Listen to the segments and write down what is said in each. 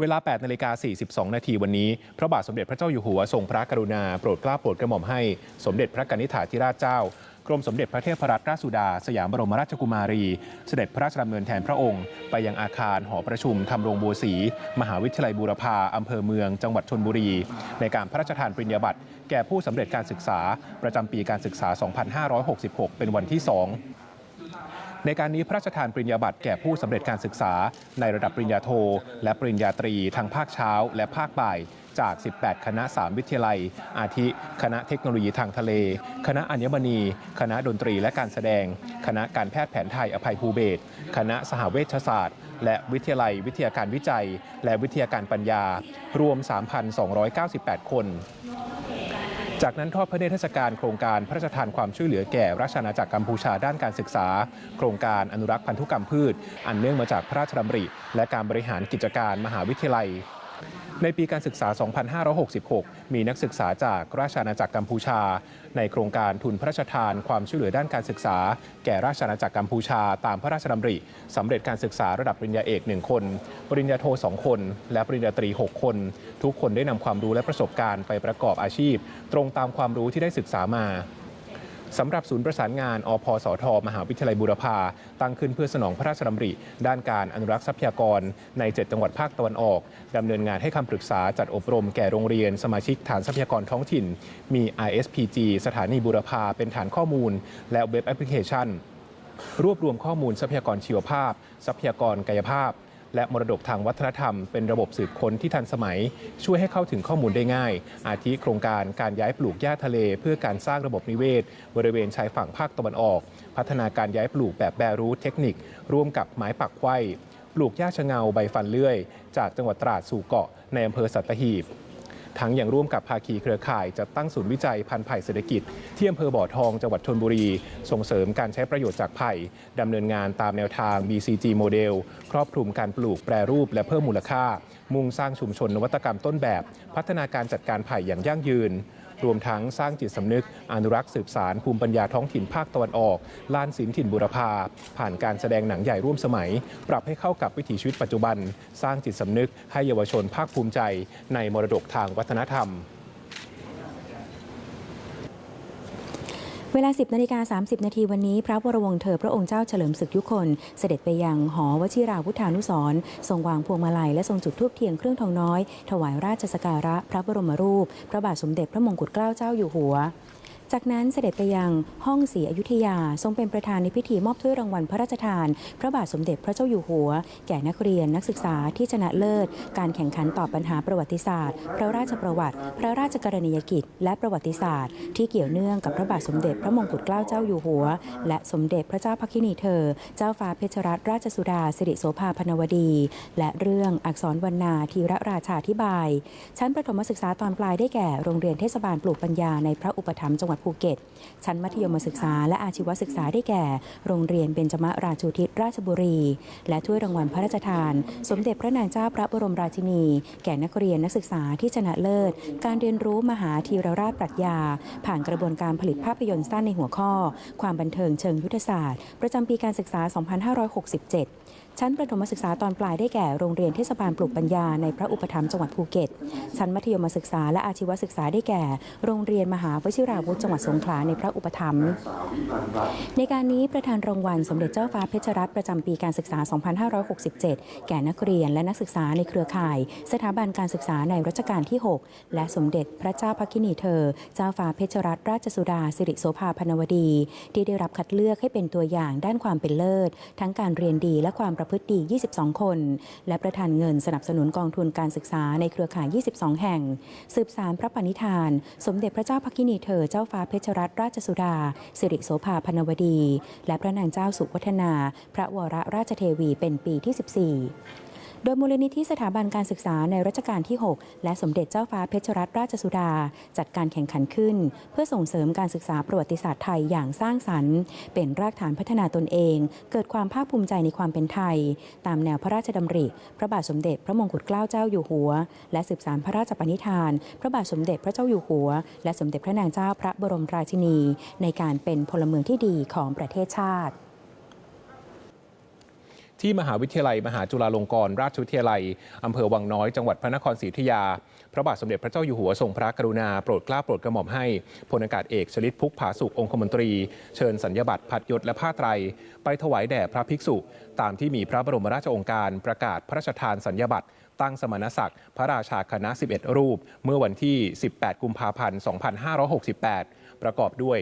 เวลา 8 นาฬิกา 42 นาทีวันนี้ พระบาทสมเด็จพระเจ้าอยู่หัวทรงพระกรุณา โปรดเกล้าโปรดกระหม่อมให้สมเด็จพระกนิษฐาธิราชเจ้ากรมสมเด็จพระเทพรัตนราชสุดา สยามบรมราชกุมารี เสด็จพระราชดำเนินแทนพระองค์ ไปยังอาคารหอประชุมธรรมรงบัวศรีมหาวิทยาลัยบูรพาอำเภอเมือง จังหวัดชนบุรี ในการพระราชทานปริญญาบัตรแก่ผู้สำเร็จการศึกษา ประจำปีการศึกษา 2566 เป็นวันที่ 2 ในการนี้พระราชทานปริญญาบัตรแก่ผู้สำเร็จการศึกษา ในระดับปริญญาโท และปริญญาตรีทั้งภาคเช้า และภาคบ่ายจาก 18 คณะ 3 วิทยาลัย อาทิ คณะเทคโนโลยีทางทะเล คณะอัญมณี คณะดนตรีและการแสดง คณะการแพทย์แผนไทยอภัยภูเบศคณะสหเวชศาสตร์ และวิทยาลัย วิทยาการวิจัย และวิทยาการปัญญา รวม 3,298 คน จากนั้นทอดพระเนตรเทศกาลโครงการพระราชทานความช่วยเหลือแก่ราชอาณาจักรกัมพูชาด้านการศึกษา โครงการอนุรักษ์พันธุกรรมพืช อันเนื่องมาจากพระราชดำริ และการบริหารกิจการมหาวิทยาลัย ในปีการศึกษา 2566 มีนักศึกษาจากราชอาณาจักรกัมพูชา ในโครงการทุนพระราชทานความช่วยเหลือด้านการศึกษา แก่ราชอาณาจักรกัมพูชา ตามพระราชดำริสำเร็จการศึกษาระดับปริญญาเอก 1 คน ปริญญาโท 2 คน และปริญญาตรี 6 คน ทุกคนได้นำความรู้และประสบการณ์ไปประกอบอาชีพ ตรงตามความรู้ที่ได้ศึกษามา สำหรับศูนย์ประสานงาน อพสท มหาวิทยาลัยบูรพา ตั้งขึ้นเพื่อสนองพระราชดำริ ด้านการอนุรักษ์ทรัพยากรใน 7 จังหวัดภาคตะวันออกดำเนินงานให้คำปรึกษาจัดอบรมแก่โรงเรียน สมาชิกฐานทรัพยากรท้องถิ่น มี ISPG สถานีบูรพาเป็นฐานข้อมูล และเว็บแอปพลิเคชัน รวบรวมข้อมูลทรัพยากรชีวภาพ ทรัพยากรกายภาพ และมรดกทางวัฒนธรรมเป็นระบบสืบค้นที่ทันสมัย ช่วยให้เข้าถึงข้อมูลได้ง่าย อาทิโครงการการย้ายปลูกหญ้าทะเล เพื่อการสร้างระบบนิเวศ บริเวณชายฝั่งภาคตะวันออก พัฒนาการย้ายปลูกแบบแบรูทเทคนิค ร่วมกับไม้ปักไข้ปลูกหญ้าชะเงาใบฟันเลื่อย จากจังหวัดตราดสู่เกาะในอำเภอสัตหีบ ทั้งยังร่วมกับภาคีเครือข่ายจัดตั้งศูนย์วิจัยพันธุ์ไผ่เศรษฐกิจที่อำเภอบ่อทองจังหวัดชนบุรี ส่งเสริมการใช้ประโยชน์จากไผ่ดำเนินงานตามแนวทาง BCG โมเดลครอบคลุมการปลูกแปรรูปและเพิ่มมูลค่า มุ่งสร้างชุมชนนวัตกรรมต้นแบบ พัฒนาการจัดการไผ่อย่างยั่งยืน รวมทั้งสร้างจิตสำนึก อนุรักษ์สืบสารภูมิปัญญาท้องถิ่นภาคตะวันออกลานศิลป์ถิ่นบุรพาผ่านการแสดงหนังใหญ่ร่วมสมัย ปรับให้เข้ากับวิถีชีวิตปัจจุบัน สร้างจิตสำนึกให้เยาวชนภาคภูมิใจ ในมรดกทางวัฒนธรรม เวลา 10นาฬิกา30 นาทีวันนี้ พระวรวงศ์เธอพระองค์เจ้าเฉลิมศึกยุคน เสด็จไปยังหอวชิราวุธานุสรทรงวางพวงมาลัยและทรงจุดธูปเทียนเครื่องทองน้อย ถวายราชสการะพระบรมรูป พระบาทสมเด็จพระมงกุฎเกล้าเจ้าอยู่หัว จากนั้นเสด็จไปยังห้องศรีอยุธยา ทรงเป็นประธานในพิธีมอบถ้วยรางวัลพระราชทาน พระบาทสมเด็จพระเจ้าอยู่หัว แก่นักเรียนนักศึกษาที่ชนะเลิศ การแข่งขันตอบปัญหาประวัติศาสตร์ พระราชประวัติ พระราชกรณียกิจ และประวัติศาสตร์ ที่เกี่ยวเนื่องกับพระบาทสมเด็จพระมงกุฎเกล้าเจ้าอยู่หัว และสมเด็จพระเจ้าพักคินีเธอ เจ้าฟ้าเพชรรัตนราชสุดาสิริโสภาพนวดี และเรื่องอักษรวรรณาธีระราชาธิบาย ชั้นประถมศึกษาตอนปลายได้แก่โรงเรียนเทศบาลปลูกปัญญาในพระอุปถัมภ์จังหวัดภูเก็ต ชั้นมัธยมศึกษาและอาชีวศึกษาได้แก่ โรงเรียนเบญจมราชูทิศราชบุรี และถ้วยรางวัลพระราชทาน สมเด็จพระนางเจ้าพระบรมราชินี แก่นักเรียนนักศึกษาที่ชนะเลิศ การเรียนรู้มหาธีรราชปรัชญา ผ่านกระบวนการผลิตภาพยนตร์สั้นในหัวข้อ ความบันเทิงเชิงยุทธศาสตร์ ประจำปีการศึกษา 2567 ชั้นประถมศึกษาตอนปลายได้แก่โรงเรียนเทศบาลปลูกปัญญาในพระอุปถัมภ์จังหวัดภูเก็ต ชั้นมัธยมศึกษาและอาชีวศึกษาได้แก่ โรงเรียนมหาวชิราวุธจังหวัดสงขลาในพระอุปถัมภ์ในการนี้ประธานรางวัลสมเด็จเจ้าฟ้าเพชรรัตน์ประจำปีการศึกษา 2567 แก่นักเรียนและนักศึกษาในเครือข่าย สถาบันการศึกษาในรัชกาลที่ 6 และสมเด็จพระเจ้าพักคินีเธอ เจ้าฟ้าเพชรรัตนราชสุดาสิริโสภาพนวดี ที่ได้รับคัดเลือกให้เป็นตัวอย่างด้านความเป็นเลิศ ทั้งการเรียนดีและความประพฤติดี 22 คน และประธานเงินสนับสนุนกองทุนการศึกษาในเครือข่าย 22 แห่ง สืบสารพระปณิธาน สมเด็จพระเจ้าพักินีเธอเจ้าฟ้าเพชรรัตนราชสุดา สิริโสภาพนวดี และพระนางเจ้าสุวัฒนา พระวรราชเทวีเป็นปีที่ 14 โดยมูลนิธิสถาบันการศึกษาในรัชกาลที่ 6 และสมเด็จเจ้าฟ้าเพชรรัตนราชสุดา จัดการแข่งขันขึ้น เพื่อส่งเสริมการศึกษาประวัติศาสตร์ไทยอย่างสร้างสรรค์ เป็นรากฐานพัฒนาตนเอง เกิดความภาคภูมิใจในความเป็นไทย ตามแนวพระราชดำริ พระบาทสมเด็จพระมงกุฎเกล้าเจ้าอยู่หัว และสืบสารพระราชปณิธาน พระบาทสมเด็จพระเจ้าอยู่หัว และสมเด็จพระนางเจ้าพระบรมราชินี ในการเป็นพลเมืองที่ดีของประเทศชาติ ที่มหาวิทยาลัย มหาจุฬาลงกรณราชวิทยาลัยอำเภอวังน้อยจังหวัดพระนครศรีอยุธยา พระบาทสมเด็จพระเจ้าอยู่หัวทรงพระกรุณาโปรดเกล้าโปรดกระหม่อมให้พลอากาศเอกชลิตพุกผาสุของคมนตรี เชิญสัญญบัตรพัดยศและผ้าไตร ไปถวายแด่พระภิกษุ ตามที่มีพระบรมราชโองการประกาศพระราชทานสัญญบัตรตั้งสมณศักดิ์พระราชาคณะ 11 รูป เมื่อวันที่ 18 กุมภาพันธ์ 2568 ประกอบด้วย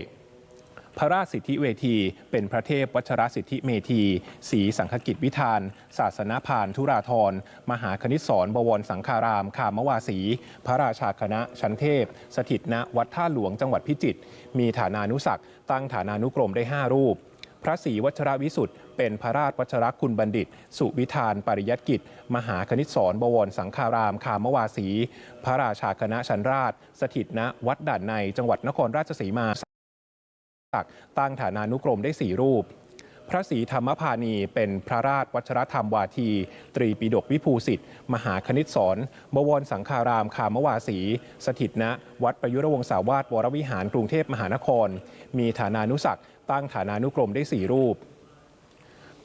พระราชสิทธิเวที เป็นพระเทพวัชรสิทธิเมธีศรีสังฆกิจวิธาน ศาสนาพานธุราธรมหาคณิศรบวรสังฆาราม คามวาสี พระราชาคณะชั้นเทพ สถิตณวัดท่าหลวงจังหวัดพิจิตรมีฐานานุศักตั้งฐานานุกรมได้ 5 รูป พระศรีวัชรวิสุทธ์เป็นพระราชวัชรคุณบัณฑิต สุวิธาน ปริยัติกิจ มหาคณิตศรบวรสังฆาราม คามวาสี พระราชาคณะชันราช สถิตณวัดด่านในจังหวัดนครราชสีมา ศักดิ์ตั้งฐานานุกรมได้ 4 รูป พระศรีธรรมพานีเป็นพระราชวัชรธรรมวาที ตรีปิฎกวิภูสิทธิ์ มหาคณิตศรบวรสังฆาราม คามวาสี สถิตณวัดประยุรวงศาวาสวรวิหารกรุงเทพมหานคร มีฐานานุศักดิ์ตั้งฐานานุกรมได้ 4 รูป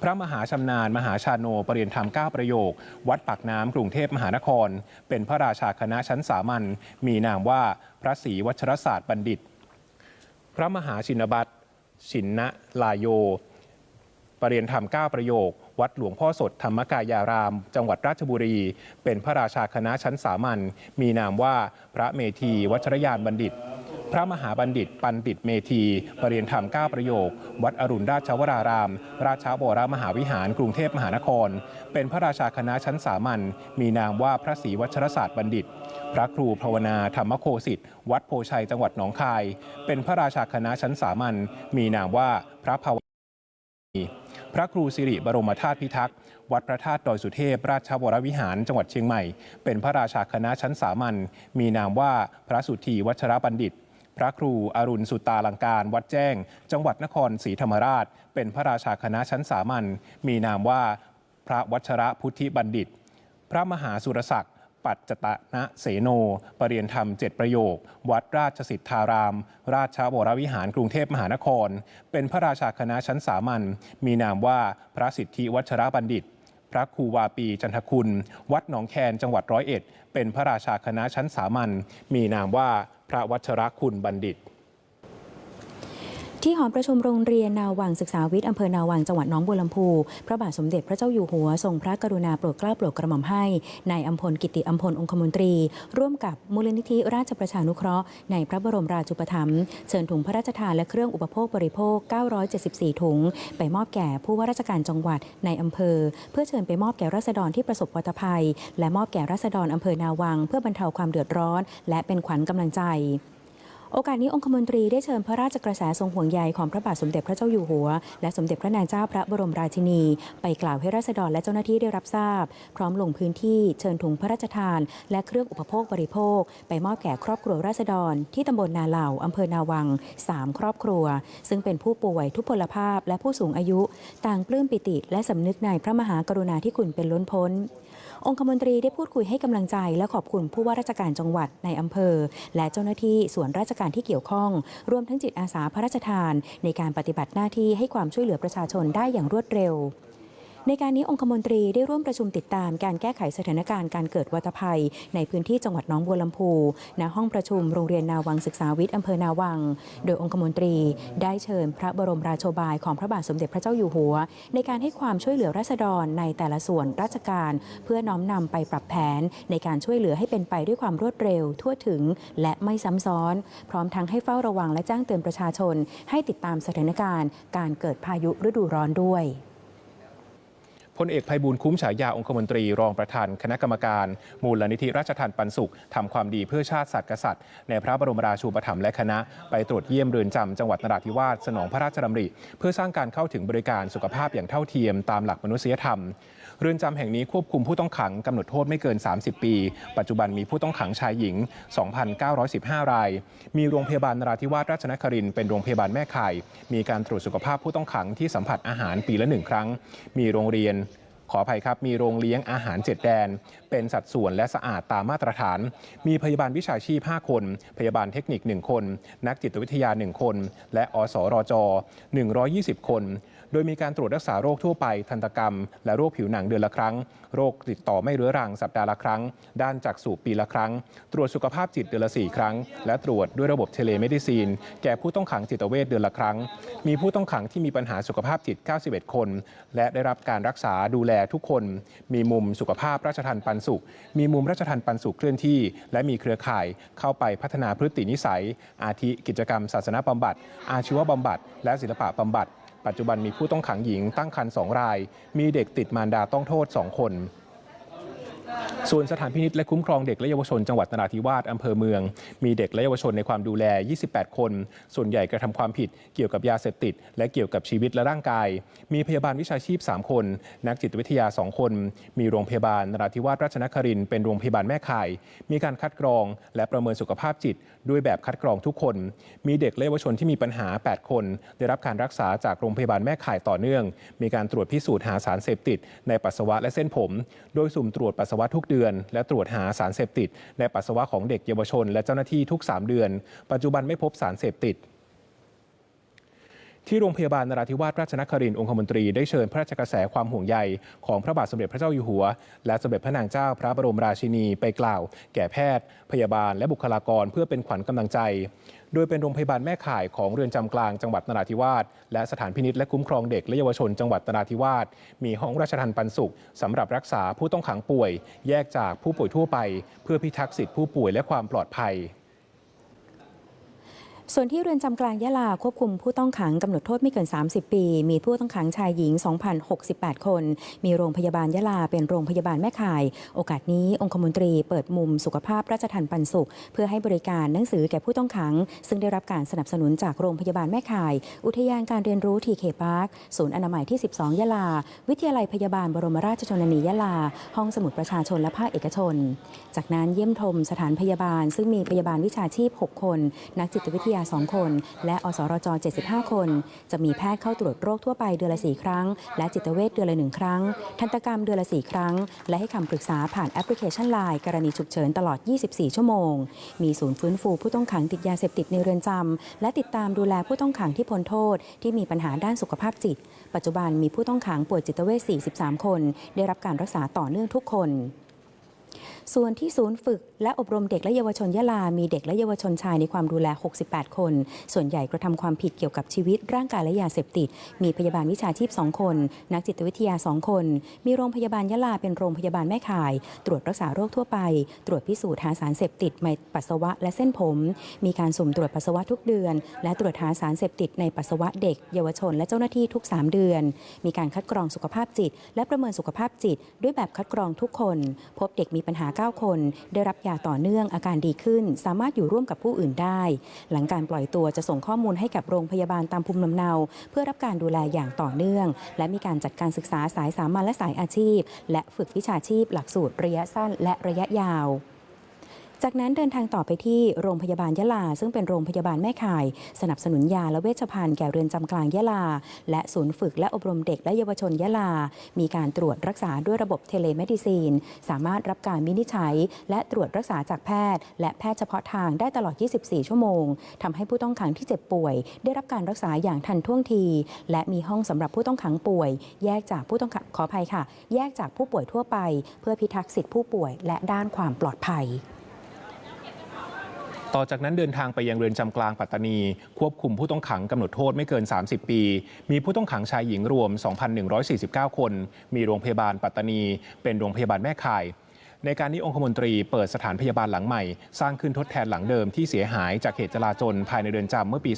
พระมหาชำนาญ มหาชาโนปรริยนธรรม9ประโยค วัดปากน้ำกรุงเทพมหานคร เป็นพระราชาคณะชั้นสามัญมีนามว่าพระศรีวัชรศาสตร์บัณฑิต พระมหาชินบัตรชินนะลายโย ปรริยนธรรม9ประโยค วัดหลวงพ่อสดธรรมกายาราม จังหวัดราชบุรี เป็นพระราชาคณะชั้นสามัญมีนามว่าพระเมธีวัชรยานบัณฑิต พระมหาบัณฑิต ปันติตเมธีปรริยนธรรม9ประโยค วัดอรุณราชวราราม ราชาวรมหาวิหารกรุงเทพมหานคร เป็นพระราชาคณะชั้นสามัญมีนามว่าพระศรีวัชรศาสตร์บัณฑิต พระครูภาวนาธรรมโคสิทธิ์วัดโพชัยจังหวัดหนองคาย เป็นพระราชาคณะชั้นสามัญมีนามว่าพระภาวพระครูสิริบรมธาตุพิทักษ์วัดพระธาตุดอยสุเทพ ราชวรวิหารจังหวัดเชียงใหม่ เป็นพระราชาคณะชั้นสามัญมีนามว่าพระสุธีวัชรบัณฑิต ระครูอรุณสุตาลังการ วัดแจ้ง จังหวัดนครศรีธรรมราช เป็นพระราชาคณะชั้นสามัญมีนามว่าพระวัชระพุทธิบัณฑิต พระมหาสุรศักดิ์ปัจจตนะเสโน ปรริยนธรรมเจ็ดประโยค วัดราชสิทธาราม ราชวรวิหารกรุงเทพมหานคร เป็นพระราชาคณะชั้นสามัญ มีนามว่าพระสิทธิวัชระบัณฑิต พระครูวาปีจันทคุณ วัดหนองแคนจังหวัดร้อยเอ็ด เป็นพระราชาคณะชั้นสามัญ มีนามว่า ระวัชรคุณบัณฑิต ที่หอประชุมโรงเรียนนาวังศึกษาวิทย์อำเภอนาวังจังหวัดน้องบัวลำพูพระบาทสมเด็จพระเจ้าอยู่หัวทรงพระกรุณาโปรดเกล้าโปรดกระหม่อมให้นายอัมพลกิติอัมพลองคมนตรี ร่วมกับมูลนิธิราชประชานุเคราะห์ในพระบรมราชูปถัมภ์เชิญถุงพระราชทานและเครื่องอุปโภคบริโภค 974 ถุง ไปมอบแก่ผู้ว่าราชการจังหวัดในอำเภอ เพื่อเชิญไปมอบแก่ราษฎรที่ประสบวัตภัย และมอบแก่ราษฎรอำเภอนาวัง เพื่อบรรเทาความเดือดร้อน และเป็นขวัญกำลังใจ โอกาสนี้องคมนตรีได้เชิญพระราชกระแสทรงห่วงใยของพระบาทสมเด็จพระเจ้าอยู่หัว และสมเด็จพระนางเจ้าพระบรมราชินี ไปกล่าวให้ราษฎรและเจ้าหน้าที่ได้รับทราบ พร้อมลงพื้นที่เชิญถุงพระราชทาน และเครื่องอุปโภคบริโภค ไปมอบแก่ครอบครัวราษฎร ที่ตำบลนาเหล่าอำเภอนาวัง 3 ครอบครัว ซึ่งเป็นผู้ป่วยทุพพลภาพและผู้สูงอายุ ต่างปลื้มปิติและสำนึกในพระมหากรุณาธิคุณเป็นล้นพ้น องคมนตรีได้พูดคุยให้กำลังใจ และขอบคุณผู้ว่าราชการจังหวัดในอำเภอ และเจ้าหน้าที่ส่วนราชการที่เกี่ยวข้อง รวมทั้งจิตอาสาพระราชทาน ในการปฏิบัติหน้าที่ให้ความช่วยเหลือประชาชนได้อย่างรวดเร็ว ในการนี้องคมนตรีได้ร่วมประชุมติดตามการแก้ไขสถานการณ์การเกิดวัตภัย ในพื้นที่จังหวัดน้องบัวลำพูณห้องประชุมโรงเรียนนาวังศึกษาวิทย์อำเภอนาวัง โดยองคมนตรีได้เชิญพระบรมราโชบายของพระบาทสมเด็จพระเจ้าอยู่หัว ในการให้ความช่วยเหลือราษฎรในแต่ละส่วนราชการ เพื่อน้อมนำไปปรับแผน ในการช่วยเหลือให้เป็นไปด้วยความรวดเร็ว ทั่วถึง และไม่ซ้ำซ้อน พร้อมทั้งให้เฝ้าระวังและแจ้งเตือนประชาชน ให้ติดตามสถานการณ์ การเกิดพายุฤดูร้อนด้วย พลเอกภัยบูลคุ้มฉายาองคมนตรี รองประธานคณะกรรมการ มูลนิธิราชทานปันสุขทำความดีเพื่อชาติศาสตร์กษัตริย์ ในพระบรมราชูปถัมภ์และคณะ ไปตรวจเยี่ยมเรือนจำจังหวัดนราธิวาสสนองพระราชดำริ เพื่อสร้างการเข้าถึงบริการสุขภาพอย่างเท่าเทียมตามหลักมนุษยธรรม เรือนจำแห่งนี้ควบคุมผู้ต้องขังกำหนดโทษไม่เกิน 30 ปี ปัจจุบันมีผู้ต้องขังชายหญิง 2,915 ราย มีโรงพยาบาลนราธิวาสราชนครินเป็นโรงพยาบาลแม่ข่าย มีการตรวจสุขภาพผู้ต้องขังที่สัมผัสอาหารปีละหนึ่งครั้ง มีโรงเรียนขออภัยครับ มีโรงเลี้ยงอาหารเจ็ดแดน เป็นสัดส่วนและสะอาดตามมาตรฐาน มีพยาบาลวิชาชีพ 5 คน พยาบาลเทคนิค 1 คน นักจิตวิทยา 1 คน และอสรอจอ120 คน โดยมีการตรวจรักษาโรคทั่วไป ทันตกรรม และโรคผิวหนังเดือนละครั้ง โรคติดต่อไม่เรื้อรังสัปดาห์ละครั้ง ด้านจักษุปีละครั้ง ตรวจสุขภาพจิตเดือนละ 4 ครั้ง และตรวจด้วยระบบเทเลเมดิซีน แก่ผู้ต้องขังจิตเวชเดือนละครั้ง มีผู้ต้องขังที่มีปัญหาสุขภาพจิต 91 คน และได้รับการรักษาดูแลทุกคน มีมุมสุขภาพราชทันปันสุข มีมุมราชทันปันสุขเคลื่อนที่ และมีเครือข่ายเข้าไปพัฒนาพฤตินิสัย อาทิกิจกรรมศาสนาบำบัด อาชีวบำบัด และศิลปะบำบัด ปัจจุบันมีผู้ต้องขังหญิงตั้งครรภ์สองราย มีเด็กติดมารดาต้องโทษ 2 คนส่วนสถานพินิจและคุ้มครองเด็กและเยาวชนจังหวัดนราธิวาสอำเภอเมือง มีเด็กและเยาวชนในความดูแล 28 คน ส่วนใหญ่กระทำความผิดเกี่ยวกับยาเสพติด และเกี่ยวกับชีวิตและร่างกาย มีพยาบาลวิชาชีพ 3 คน นักจิตวิทยา 2 คน มีโรงพยาบาลนราธิวาสราชนครินเป็นโรงพยาบาลแม่ข่าย มีการคัดกรองและประเมินสุขภาพจิตด้วยแบบคัดกรองทุกคน มีเด็กและเยาวชนที่มีปัญหา 8 คน ได้รับการรักษาจากโรงพยาบาลแม่ข่ายต่อเนื่อง มีการตรวจพิสูจน์หาสารเสพติด ในปัสสาวะและเส้นผม โดยสุ่มตรวจปัสสาวะทุกเดือน และตรวจหาสารเสพติด ในปัสสาวะของเด็กเยาวชน และเจ้าหน้าที่ทุก 3 เดือน ปัจจุบันไม่พบสารเสพติด ที่โรงพยาบาลนราธิวาสราชนครินทร์องคมนตรีได้เชิญพระราชกระแสความห่วงใยของพระบาทสมเด็จพระเจ้าอยู่หัว และสมเด็จพระนางเจ้าพระบรมราชินีไปกล่าว แก่แพทย์ พยาบาลและบุคลากรเพื่อเป็นขวัญกำลังใจ โดยเป็นโรงพยาบาลแม่ข่ายของเรือนจำกลางจังหวัดนราธิวาสและสถานพินิจและคุ้มครองเด็กและเยาวชนจังหวัดนราธิวาสมีห้องราชทันปันสุขสำหรับรักษาผู้ต้องขังป่วย แยกจากผู้ป่วยทั่วไป เพื่อพิทักษ์สิทธิผู้ป่วยและความปลอดภัย ส่วนที่เรือนจำกลางยะลาควบคุมผู้ต้องขังกำหนดโทษไม่เกิน 30 ปี มีผู้ต้องขังชายหญิง 2,068 คน มีโรงพยาบาลยะลาเป็นโรงพยาบาลแม่ข่าย โอกาสนี้องคมนตรีเปิดมุมสุขภาพราชทันปันสุข เพื่อให้บริการหนังสือแก่ผู้ต้องขัง ซึ่งได้รับการสนับสนุนจากโรงพยาบาลแม่ข่าย อุทยานการเรียนรู้ทีเคพาร์คศูนย์อนามัยที่ 12 ยะลา วิทยาลัยพยาบาลบรมราชชนนียะลา ห้องสมุดประชาชนและภาคเอกชน จากนั้นเยี่ยมชมสถานพยาบาล ซึ่งมีพยาบาลวิชาชีพ 6 คน นักจิตวิทยา2 คน และอสรจ 75 คน จะมีแพทย์เข้าตรวจโรคทั่วไปเดือนละ 4 ครั้ง และจิตเวชเดือนละ 1 ครั้ง ทันตกรรมเดือนละ 4 ครั้ง และให้คำปรึกษาผ่านแอปพลิเคชัน Line กรณีฉุกเฉินตลอด 24 ชั่วโมง มีศูนย์ฟื้นฟูผู้ต้องขังติดยาเสพติดในเรือนจำและติดตามดูแลผู้ต้องขังที่พ้นโทษ ที่มีปัญหาด้านสุขภาพจิต ปัจจุบันมีผู้ต้องขังป่วยจิตเวช43 คน ได้รับการรักษาต่อเนื่องทุกคนส่วนที่ศูนย์ฝึกและอบรมเด็กและเยาวชนยะลา มีเด็กและเยาวชนชายในความดูแล 68 คน ส่วนใหญ่กระทำความผิดเกี่ยวกับชีวิตร่างกายและยาเสพติด มีพยาบาลวิชาชีพ 2 คน นักจิตวิทยา 2 คน มีโรงพยาบาลยะลาเป็นโรงพยาบาลแม่ข่าย ตรวจรักษาโรคทั่วไป ตรวจพิสูจน์หาสารเสพติดในปัสสาวะและเส้นผม มีการสุ่มตรวจปัสสาวะทุกเดือน และตรวจหาสารเสพติดในปัสสาวะเด็ก เยาวชน และเจ้าหน้าที่ทุก 3 เดือน มีการคัดกรองสุขภาพจิต และประเมินสุขภาพจิต ด้วยแบบคัดกรองทุกคน พบเด็กมีปัญหา9 คน ได้รับยาต่อเนื่องอาการดีขึ้น สามารถอยู่ร่วมกับผู้อื่นได้ หลังการปล่อยตัวจะส่งข้อมูลให้กับโรงพยาบาลตามภูมิลำเนา เพื่อรับการดูแลอย่างต่อเนื่อง และมีการจัดการศึกษาสายสามัญและสายอาชีพ และฝึกวิชาชีพ หลักสูตรระยะสั้นและระยะยาว จากนั้นเดินทางต่อไปที่โรงพยาบาลยะลา ซึ่งเป็นโรงพยาบาลแม่ข่าย สนับสนุนยาและเวชภัณฑ์แก่เรือนจำกลางยะลา และศูนย์ฝึกและอบรมเด็กและเยาวชนยะลา มีการตรวจรักษาด้วยระบบเทเลเมดิซีน สามารถรับการวินิจฉัย และตรวจรักษาจากแพทย์ และแพทย์เฉพาะทางได้ตลอด 24 ชั่วโมงทำให้ผู้ต้องขังที่เจ็บป่วย ได้รับการรักษาอย่างทันท่วงที และมีห้องสำหรับผู้ต้องขังป่วย แยกจากผู้ต้องขังขออภัยค่ะ แยกจากผู้ป่วยทั่วไป เพื่อพิทักษ์สิทธิผู้ป่วย และด้านความปลอดภัย ต่อจากนั้นเดินทางไปยังเรือนจำกลางปัตตานี ควบคุมผู้ต้องขังกำหนดโทษไม่เกิน 30 ปี มีผู้ต้องขังชายหญิงรวม 2,149 คน มีโรงพยาบาลปัตตานี เป็นโรงพยาบาลแม่ข่าย ในการนี้องคมนตรีเปิดสถานพยาบาลหลังใหม่ สร้างขึ้นทดแทนหลังเดิมที่เสียหายจากเหตุจลาจลภายในเรือนจำเมื่อปี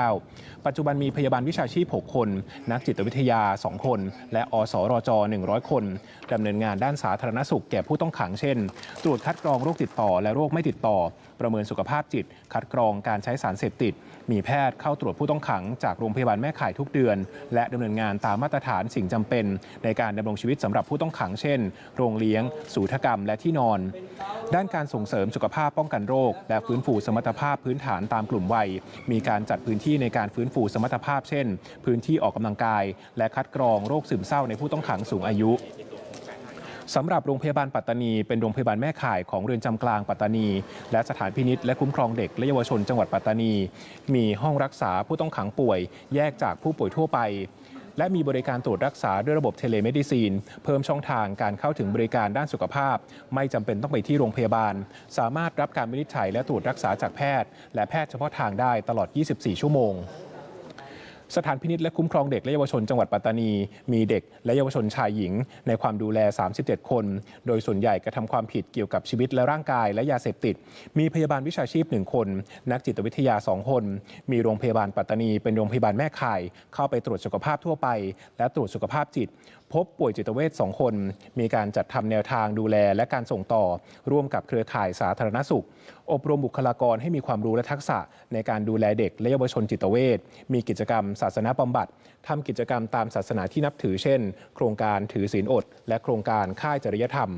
2559 ปัจจุบันมีพยาบาลวิชาชีพ 6 คน นักจิตวิทยา 2 คน และอสรจ 100 คนดำเนินงานด้านสาธารณสุขแก่ผู้ต้องขังเช่น ตรวจคัดกรองโรคติดต่อและโรคไม่ติดต่อ ประเมินสุขภาพจิต คัดกรองการใช้สารเสพติด มีแพทย์เข้าตรวจผู้ต้องขังจากโรงพยาบาลแม่ข่ายทุกเดือน และดำเนินงานตามมาตรฐานสิ่งจำเป็น ในการดำรงชีวิตสำหรับผู้ต้องขังเช่น โรงเลี้ยงสูทกรรมและที่นอน ด้านการส่งเสริมสุขภาพป้องกันโรค และฟื้นฟูสมรรถภาพพื้นฐานตามกลุ่มวัย มีการจัดพื้นที่ในการฟื้นฟูสมรรถภาพเช่น พื้นที่ออกกำลังกาย และคัดกรองโรคซึมเศร้าในผู้ต้องขังสูงอายุสำหรับโรงพยาบาลปัตตานี เป็นโรงพยาบาลแม่ข่ายของเรือนจำกลางปัตตานี และสถานพินิษและคุ้มครองเด็กและเยาวชนจังหวัดปัตตานี มีห้องรักษาผู้ต้องขังป่วย แยกจากผู้ป่วยทั่วไป และมีบริการตรวจรักษาด้วยระบบเทเลเมดิซีน เพิ่มช่องทางการเข้าถึงบริการด้านสุขภาพ ไม่จำเป็นต้องไปที่โรงพยาบาล สามารถรับการวินิจฉัยและตรวจรักษาจากแพทย์ และแพทย์เฉพาะทางได้ตลอด 24 ชั่วโมง สถานพินิษและคุ้มครองเด็กและเยาวชนจังหวัดปัตตานี มีเด็กและเยาวชนชายหญิง ในความดูแล 37 คน โดยส่วนใหญ่กระทำความผิดเกี่ยวกับชีวิตและร่างกายและยาเสพติด มีพยาบาลวิชาชีพ 1 คน นักจิตวิทยา 2 คน มีโรงพยาบาลปัตตานี เป็นโรงพยาบาลแม่ข่าย เข้าไปตรวจสุขภาพทั่วไป และตรวจสุขภาพจิต พบป่วยจิตเวช2คน มีการจัดทำแนวทางดูแลและการส่งต่อ ร่วมกับเครือข่ายสาธารณสุข อบรมบุคลากรให้มีความรู้และทักษะในการดูแลเด็กและเยาวชนจิตเวชมีกิจกรรม ศาสนาบำบัดทำกิจกรรมตามศาสนาที่นับถือเช่น โครงการถือศีลอด และโครงการค่ายจริยธรรม